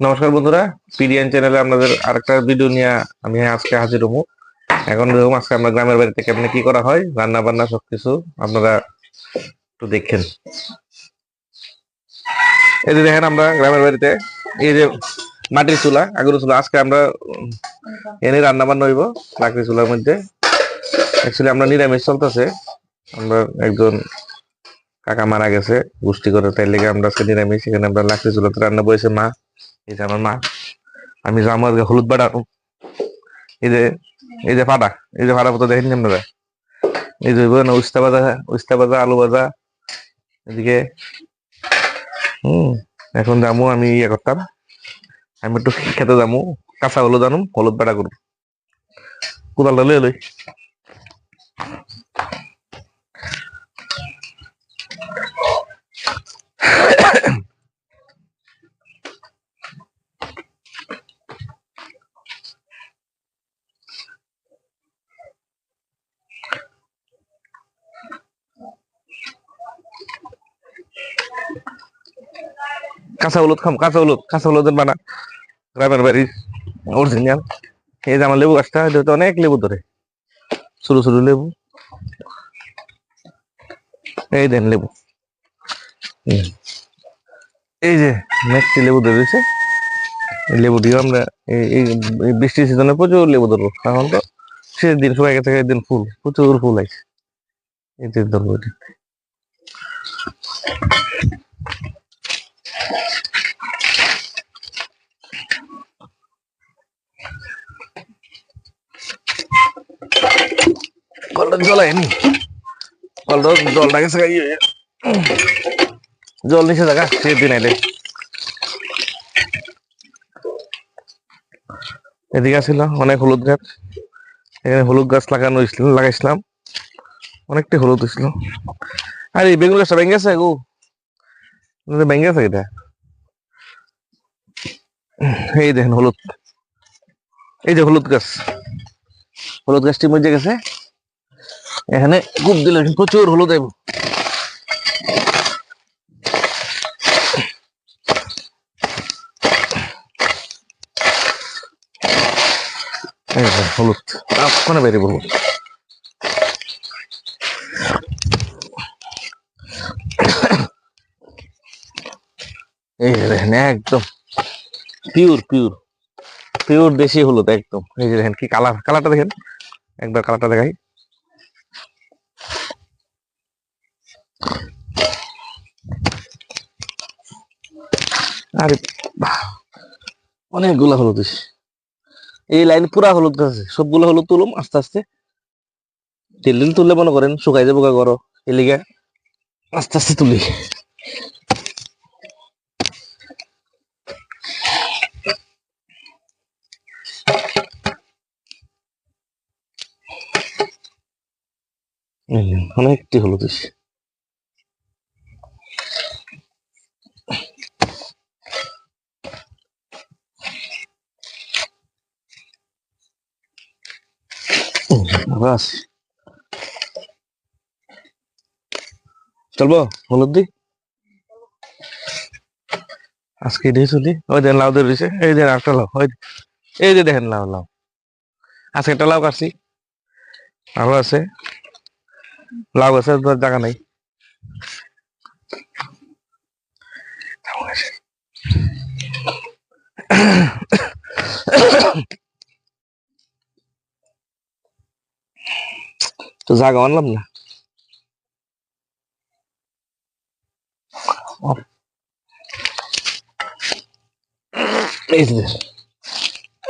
নমস্কার বন্ধুরা, পিডিএন চ্যানেলে আপনাদের আরেকটা ভিডিও নিয়ে আমি আজকে হাজির হব। এখন দেখুন আজকে আমরা গ্রামের বাড়িতে কেমনে কি করা হয় রান্না বান্না সবকিছু আপনারা একটু দেখেন। এই যে দেখেন আমরা গ্রামের বাড়িতে, এই যে মাটির চুলা আগুনের চুলা, আজকে আমরা এনে রান্না বান্না হইব লাকড়ি চুলার মধ্যে। অ্যাকচুয়ালি আমরা নিরামিষ চলতেছে, আমরা একজন কাকা মারা গেছে, গোষ্ঠী করে, তাই লেগে আমরা আজকে নিরামিষ, এখানে আমরা লাকড়ি চুলাতে রান্না বসেছে মা এই যে আমার মা, আমি যে আমার হলুদ বাটা এই যে এই যে ফাটা, এই যে ফাটা মতো দেখেন আপনারা এই যে উস্তা ভাজা উস্তা ভাজা, আলু ভাজা, এদিকে, হম, এখন যাব আমি ইয়ে করতাম, আমি একটু খেতে যাব, কাঁচা হলুদ আনুম হলুদ বাটা করব কোদালটা লই লই। কাঁচা হলুদ খাম, কাঁচা হলুদ, কাঁচা হলুদের বানা, গ্রামের বাড়ির অরিজিনাল এই যে আমার লেবু গাছটা, এটা অনেক লেবু ধরে। ছোট ছোট লেবু। এই দেন লেবু। এই যে মেঘটি লেবু ধরেছে লেবু দিয়ে আমরা এই- বৃষ্টির সিজনে প্রচুর লেবু ধরবো। এখন তো শেষ দিন শুকাই গেছে একদিন ফুল, প্রচুর ফুল আছে এই ধরবো। কলটা ইয়ে, জল নিচে জায়গা সে দিন আইলে। এদিকে ছিল অনেক হলুদ গাছ। এখানে হলুদ গাছ লাগানো লাগাইছিলাম। অনেকটা হলুদ হয়েছিল আর এই বেগুন গাছটা ভেঙে গেছে গো। ভেঙে গেছে এটা এই দেখেন হলুদ। এই যে হলুদ গাছ। হলুদ গাছটি মজে গেছে। এখানে কূপ দিলে প্রচুর হলুদ আইব। হলুদ। কোনে বেরিয়ে বলব এই যে দেখেন, একদম পিওর পিওর পিওর দেশি হলুদ, একদম। এই যে দেখেন কি কালার কালারটা দেখেন। একবার কালারটা দেখাই। আরে অনেকগুলা হলুদ। এই লাইন পুরা হলুদ আছে, সবগুলো হলুদ তুলুম, আস্তে আস্তে। তেল তুললে মনে করেন শুকাই যাব গা গরো, এলিগা, আস্তে আস্তে তুলি। অনেকটি হইছে বাস চলবো, হলুদ দি আজকে চলি ওই দেখেন লাউ ধরে রয়েছে এই দেখেন একটা লাউ। ওই এই যে দেখেন লাউ লাউ। আজকে একটা লাউ কাটছি। আরও আছে। লাউ তো জায়গা নাই। তো জায়গা আনলাম না।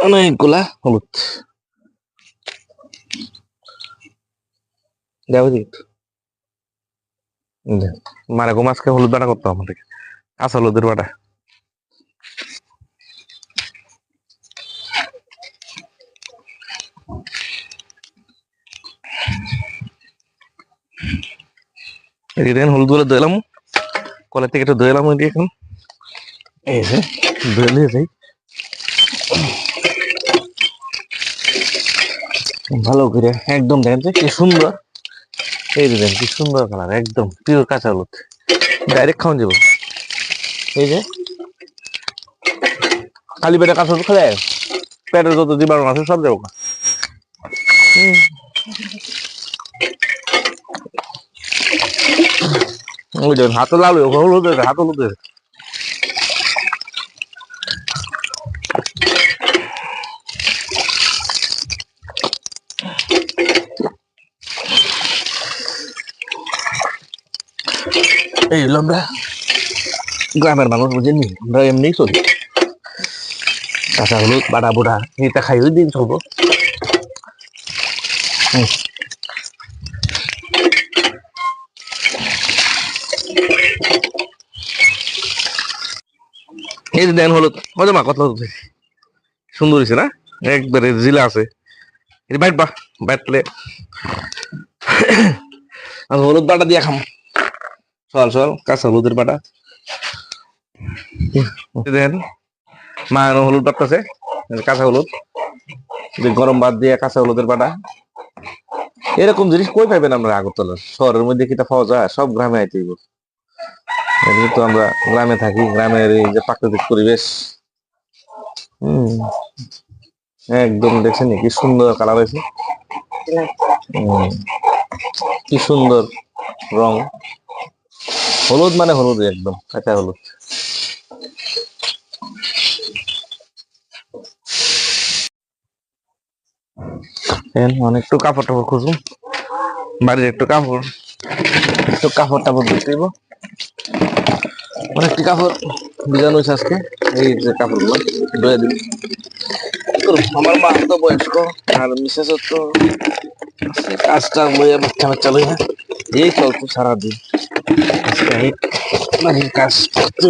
অনেকগুলা হলুদ। দেখো দিক মানে গোমাসকে হলুদ বাটা করতে হবে আমাদেরকে। কাঁচা হলুদের বাটা। হলুদগুলো ধুলাম কলের থেকে একটু ধুলাম ওই দিয়ে এখন। এই যে, ধুয়ে যাই। ভালো করে, একদম দেখেন কি সুন্দর। এই দেখেন কি সুন্দর কালার, একদম পিওর কাঁচা হলুদ। ডাইরেক্ট খাওয়ান যাব এই যে। খালি পেটে কাঁচা হলুদ খেলে পেটে যত জীবাণু আছে সব যাব। ওই দেখেন হাতে লাল হলুদ হাত হলুদ এই হলো আমরা গ্রামের মানুষ বুঝেননি আমরা এমনি চলি। কাঁচা হলুদ বাটা বুড়া, এটা খাই ওই দিন চলবো। এই দেন হলুদ যে মা কত হলুদ সুন্দর হয়েছে না? একবারে জিলা আছে। এটা বাইট বা বাইটলে হলুদ বাটা দিয়ে খাম। চল চল, কাঁচা হলুদের বাটা দেখেন, মা এনে হলুদ বাটতেছে কাঁচা হলুদ। গরম ভাত দিয়ে কাঁচা হলুদের বাটা এরকম জিনিস কই পাইবেন আমরা আগরতলা শহরের মধ্যে কিটা পাওয়া যায়? সব গ্রামে আইতে যেহেতু আমরা গ্রামে থাকি, গ্রামের এই যে প্রাকৃতিক পরিবেশ। একদম দেখছেন কি সুন্দর কালার হয়েছে। কি সুন্দর রং। হলুদ মানে হলুদ একদম কাঁচা হলুদ। মানে একটু কাপড় টাপড় খুঁজুন বাড়ির একটু কাপড়। একটু কাপড় টাপড় দিতে দিব অনেকটি কাপড় বিজানো হয়েছে আজকে এই যে কাপড়গুলো ধুয়ে দিন আমার মা তো বয়স্ক আর মিসেস তো কাজটা লইয়া বাচ্চা বাচ্চা লইয়া এই চলতো সারাদিন। আজকে এই বাড়ির কাজ করতে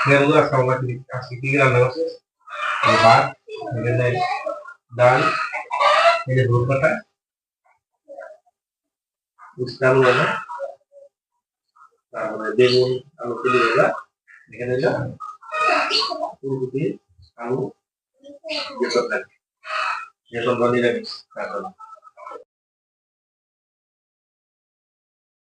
হ্যাঁ বন্ধুরা আসসালামু আলাইকুম আজকে কি রান্না করছে ভাত এখানে ডাল এই যে পাতা উস্তা আলু ভাজা তারপরে বেগুন আলু তুলি ভাজা এখানে হলো ফুলকপি আলু তরকারি যে তরকারি নিরামিষ তারপরে